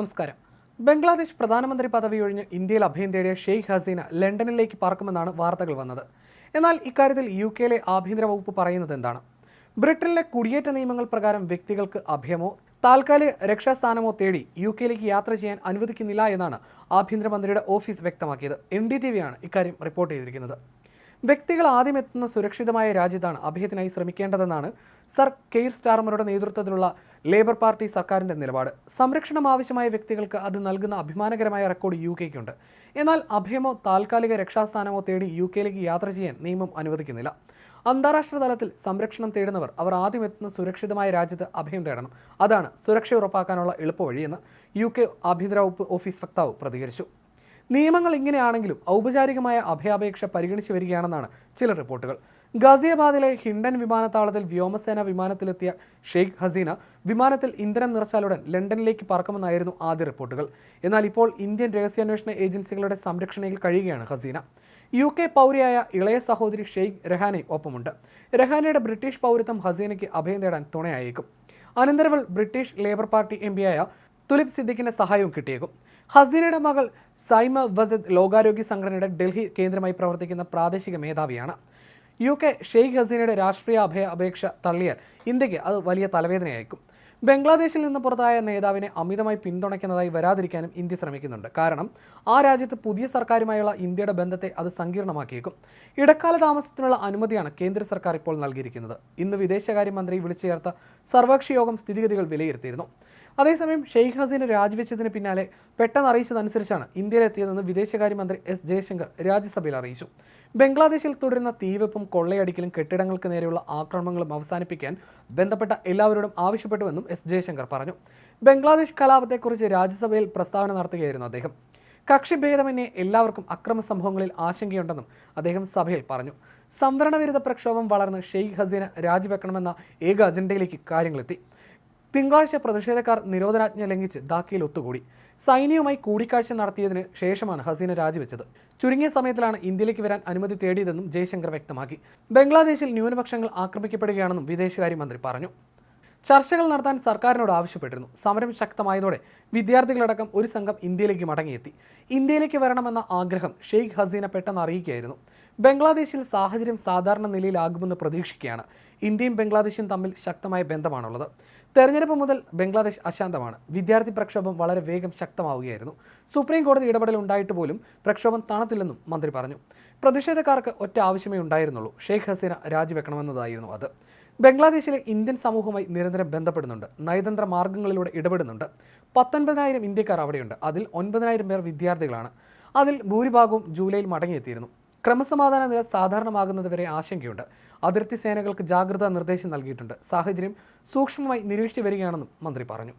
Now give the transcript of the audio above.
നമസ്കാരം. ബംഗ്ലാദേശ് പ്രധാനമന്ത്രി പദവി ഒഴിഞ്ഞ് ഇന്ത്യയിൽ അഭയം തേടിയ ഷെയ്ഖ് ഹസീന ലണ്ടനിലേക്ക് പറക്കുമെന്നാണ് വാർത്തകൾ വന്നത്. എന്നാൽ ഇക്കാര്യത്തിൽ യു കെയിലെ ആഭ്യന്തര വകുപ്പ് പറയുന്നത് എന്താണ്? ബ്രിട്ടനിലെ കുടിയേറ്റ നിയമങ്ങൾ പ്രകാരം വ്യക്തികൾക്ക് അഭയമോ താൽക്കാലിക രക്ഷാസ്ഥാനമോ തേടി യു കെയിലേക്ക് യാത്ര ചെയ്യാൻ അനുവദിക്കുന്നില്ല എന്നാണ് ആഭ്യന്തരമന്ത്രിയുടെ ഓഫീസ് വ്യക്തമാക്കിയത്. എൻ ഡി ടി വിയാണ് ഇക്കാര്യം റിപ്പോർട്ട് ചെയ്തിരിക്കുന്നത്. വ്യക്തികൾ ആദ്യം എത്തുന്ന സുരക്ഷിതമായ രാജ്യത്താണ് അഭയത്തിനായി ശ്രമിക്കേണ്ടതെന്നാണ് സർ കെയർ സ്റ്റാർമറുടെ നേതൃത്വത്തിലുള്ള ലേബർ പാർട്ടി സർക്കാരിന്റെ നിലപാട്. സംരക്ഷണം ആവശ്യമായ വ്യക്തികൾക്ക് അത് നൽകുന്ന അഭിമാനകരമായ റെക്കോർഡ് യു കെക്കുണ്ട് എന്നാൽ അഭയമോ താൽക്കാലിക രക്ഷാസ്ഥാനമോ തേടി യു കെയിലേക്ക് യാത്ര ചെയ്യാൻ നിയമം അനുവദിക്കുന്നില്ല. അന്താരാഷ്ട്ര തലത്തിൽ സംരക്ഷണം തേടുന്നവർ അവർ ആദ്യം എത്തുന്ന സുരക്ഷിതമായ രാജ്യത്ത് അഭയം തേടണം. അതാണ് സുരക്ഷ ഉറപ്പാക്കാനുള്ള എളുപ്പവഴിയെന്ന് യു കെ ആഭ്യന്തര വകുപ്പ് ഓഫീസ് വക്താവ് പ്രതികരിച്ചു. നിയമങ്ങൾ ഇങ്ങനെയാണെങ്കിലും ഔപചാരികമായ അഭയാപേക്ഷ പരിഗണിച്ചു വരികയാണെന്നാണ് ചില റിപ്പോർട്ടുകൾ. ഗാസിയാബാദിലെ ഹിൻഡൻ വിമാനത്താവളത്തിൽ വ്യോമസേന വിമാനത്തിലെത്തിയ ഷെയ്ഖ് ഹസീന വിമാനത്തിൽ ഇന്ധനം നിറച്ചാലുടൻ ലണ്ടനിലേക്ക് പറക്കുമെന്നായിരുന്നു ആദ്യ റിപ്പോർട്ടുകൾ. എന്നാൽ ഇപ്പോൾ ഇന്ത്യൻ രഹസ്യാന്വേഷണ ഏജൻസികളുടെ സംരക്ഷണയിൽ കഴിയുകയാണ് ഹസീന. യു കെ പൗരയായ ഇളയ സഹോദരി ഷെയ്ഖ് രഹാനെ ഒപ്പമുണ്ട്. രഹാനയുടെ ബ്രിട്ടീഷ് പൗരത്വം ഹസീനയ്ക്ക് അഭയം തേടാൻ തുണയായേക്കും. അനന്തരവൾ ബ്രിട്ടീഷ് ലേബർ പാർട്ടി എം പിയായ തുലിപ് സിദ്ദിഖിന്റെ സഹായവും കിട്ടിയേക്കും. ഹസീനയുടെ മകൾ സൈമ വസദ് ലോകാരോഗ്യ സംഘടനയുടെ ഡൽഹി കേന്ദ്രമായി പ്രവർത്തിക്കുന്ന പ്രാദേശിക മേധാവിയാണ്. യു കെ ഷെയ്ഖ് ഹസീനയുടെ രാഷ്ട്രീയ അഭയ അപേക്ഷ തള്ളിയാൽ ഇന്ത്യയ്ക്ക് അത് വലിയ തലവേദനയായിരിക്കും ബംഗ്ലാദേശിൽ നിന്ന് പുറത്തായ നേതാവിനെ അമിതമായി പിന്തുണയ്ക്കുന്നതായി വരാതിരിക്കാനും ഇന്ത്യ ശ്രമിക്കുന്നുണ്ട്. കാരണം ആ രാജ്യത്ത് പുതിയ സർക്കാരുമായുള്ള ഇന്ത്യയുടെ ബന്ധത്തെ അത് സങ്കീർണമാക്കിയേക്കും. ഇടക്കാല താമസത്തിനുള്ള അനുമതിയാണ് കേന്ദ്ര സർക്കാർ ഇപ്പോൾ നൽകിയിരിക്കുന്നത്. ഇന്ന് വിദേശകാര്യമന്ത്രി വിളിച്ചു ചേർത്ത സർവകക്ഷി യോഗം സ്ഥിതിഗതികൾ വിലയിരുത്തിയിരുന്നു. അതേസമയം ഷെയ്ഖ് ഹസീന രാജിവെച്ചതിന് പിന്നാലെ പെട്ടെന്ന് അറിയിച്ചതനുസരിച്ചാണ് ഇന്ത്യയിലെത്തിയതെന്ന് വിദേശകാര്യമന്ത്രി എസ് ജയശങ്കർ രാജ്യസഭയിൽ അറിയിച്ചു. ബംഗ്ലാദേശിൽ തുടരുന്ന തീവെപ്പും കൊള്ളയടിക്കലും കെട്ടിടങ്ങൾക്ക് നേരെയുള്ള ആക്രമണങ്ങളും അവസാനിപ്പിക്കാൻ ബന്ധപ്പെട്ട എല്ലാവരോടും ആവശ്യപ്പെട്ടുവെന്നും എസ് ജയശങ്കർ പറഞ്ഞു. ബംഗ്ലാദേശ് കലാപത്തെക്കുറിച്ച് രാജ്യസഭയിൽ പ്രസ്താവന നടത്തുകയായിരുന്നു അദ്ദേഹം. കക്ഷിഭേദമന്യേ എല്ലാവർക്കും അക്രമ സംഭവങ്ങളിൽ ആശങ്കയുണ്ടെന്നും അദ്ദേഹം സഭയിൽ പറഞ്ഞു. സംവരണ വിരുദ്ധ പ്രക്ഷോഭം വളർന്ന് ഷെയ്ഖ് ഹസീന രാജിവെക്കണമെന്ന ഏക അജണ്ടയിലേക്ക് കാര്യങ്ങളെത്തി. തിങ്കളാഴ്ച പ്രതിഷേധക്കാർ നിരോധനാജ്ഞ ലംഘിച്ച് ധാക്കയിൽ ഒത്തുകൂടി. സൈന്യവുമായി കൂടിക്കാഴ്ച നടത്തിയതിന് ശേഷമാണ് ഹസീന രാജിവെച്ചത്. ചുരുങ്ങിയ സമയത്തിലാണ് ഇന്ത്യയിലേക്ക് വരാൻ അനുമതി തേടിയതെന്നും ജയശങ്കർ വ്യക്തമാക്കി. ബംഗ്ലാദേശിൽ ന്യൂനപക്ഷങ്ങൾ ആക്രമിക്കപ്പെടുകയാണെന്നും വിദേശകാര്യമന്ത്രി പറഞ്ഞു. ചർച്ചകൾ നടത്താൻ സർക്കാരിനോട് ആവശ്യപ്പെട്ടിരുന്നു. സമരം ശക്തമായതോടെ വിദ്യാർത്ഥികളടക്കം ഒരു സംഘം ഇന്ത്യയിലേക്ക് മടങ്ങിയെത്തി. ഇന്ത്യയിലേക്ക് വരണമെന്ന ആഗ്രഹം ഷെയ്ഖ് ഹസീന പെട്ടെന്ന് അറിയിക്കുകയായിരുന്നു. ബംഗ്ലാദേശിൽ സാഹചര്യം സാധാരണ നിലയിലാകുമെന്ന് പ്രതീക്ഷിക്കുകയാണ്. ഇന്ത്യയും ബംഗ്ലാദേശും തമ്മിൽ ശക്തമായ ബന്ധമാണുള്ളത്. തെരഞ്ഞെടുപ്പ് മുതൽ ബംഗ്ലാദേശ് അശാന്തമാണ്. വിദ്യാർത്ഥി പ്രക്ഷോഭം വളരെ വേഗം ശക്തമാവുകയായിരുന്നു. സുപ്രീം കോടതി ഇടപെടൽ ഉണ്ടായിട്ട് പോലും പ്രക്ഷോഭം തണത്തില്ലെന്നും മന്ത്രി പറഞ്ഞു. പ്രതിഷേധക്കാർക്ക് ഒറ്റ ആവശ്യമേ ഉണ്ടായിരുന്നുള്ളൂ. ഷെയ്ഖ് ഹസീന രാജിവെക്കണമെന്നതായിരുന്നു അത്. ബംഗ്ലാദേശിലെ ഇന്ത്യൻ സമൂഹവുമായി നിരന്തരം ബന്ധപ്പെടുന്നുണ്ട്. നയതന്ത്ര മാർഗങ്ങളിലൂടെ ഇടപെടുന്നുണ്ട്. പത്തൊൻപതിനായിരം ഇന്ത്യക്കാർ അവിടെയുണ്ട്. അതിൽ ഒൻപതിനായിരം പേർ വിദ്യാർത്ഥികളാണ്. അതിൽ ഭൂരിഭാഗവും ജൂലൈയിൽ മടങ്ങിയെത്തിയിരുന്നു. ക്രമസമാധാന നില സാധാരണമാകുന്നത് വരെ ആശങ്കയുണ്ട്. അതിർത്തി സേനകൾക്ക് ജാഗ്രതാ നിർദ്ദേശം നൽകിയിട്ടുണ്ട്. സാഹചര്യം സൂക്ഷ്മമായി നിരീക്ഷിച്ചു വരികയാണെന്നും മന്ത്രി പറഞ്ഞു.